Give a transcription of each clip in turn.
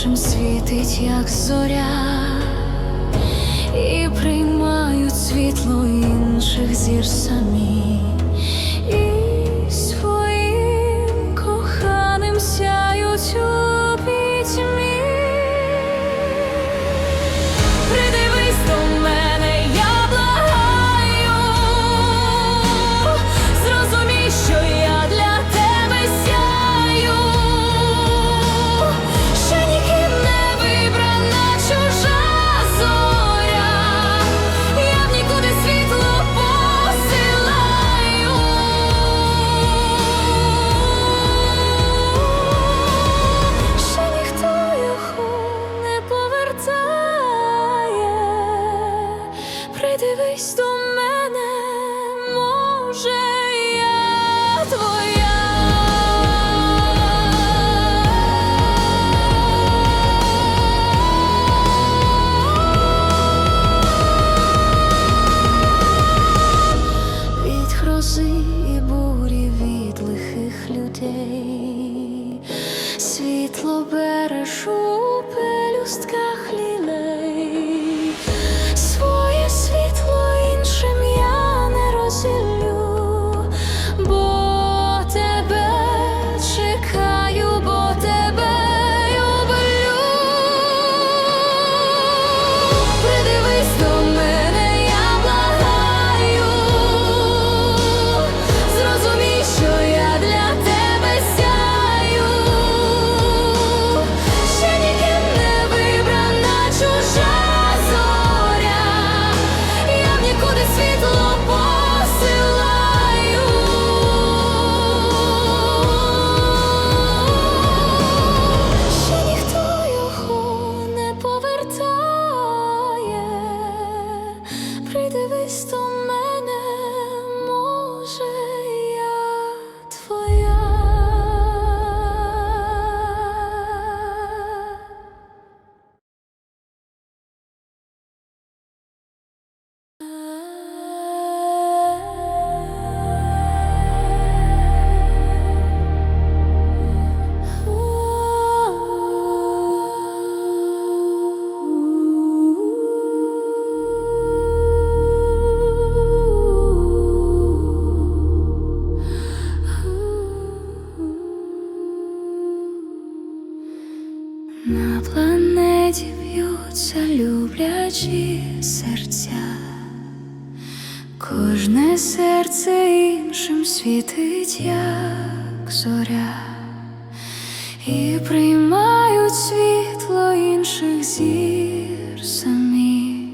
першим світить, як зоря, і приймають світло інших зір самі. estou. Кожне серце іншим світить, як зоря, і приймають світло інших зір самі,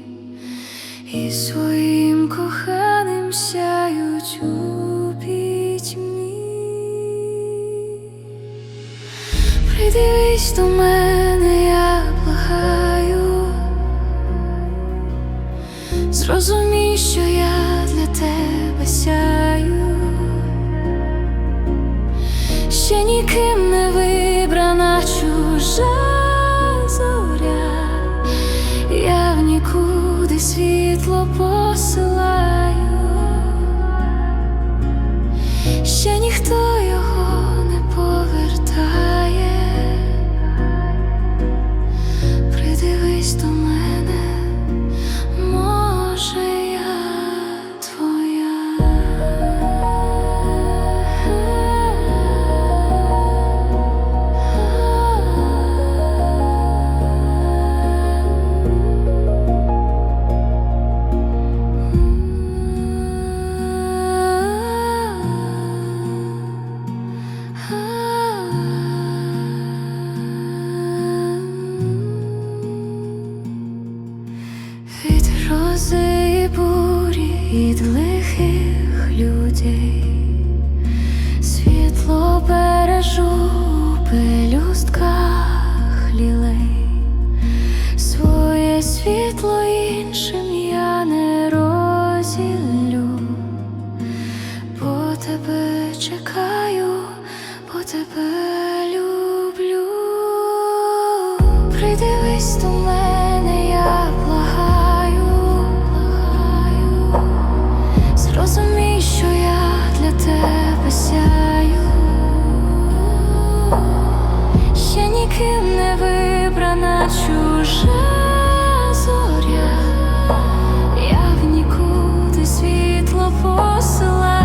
і своїм коханим сяють у пітьмі. Придивись до мене, я благаю, зрозумій, що я обіцяю, ще ніким не вибрана чужа зоря, я в нікуди світло. ким не вибрана чужа зоря, я в нікуди світло посила.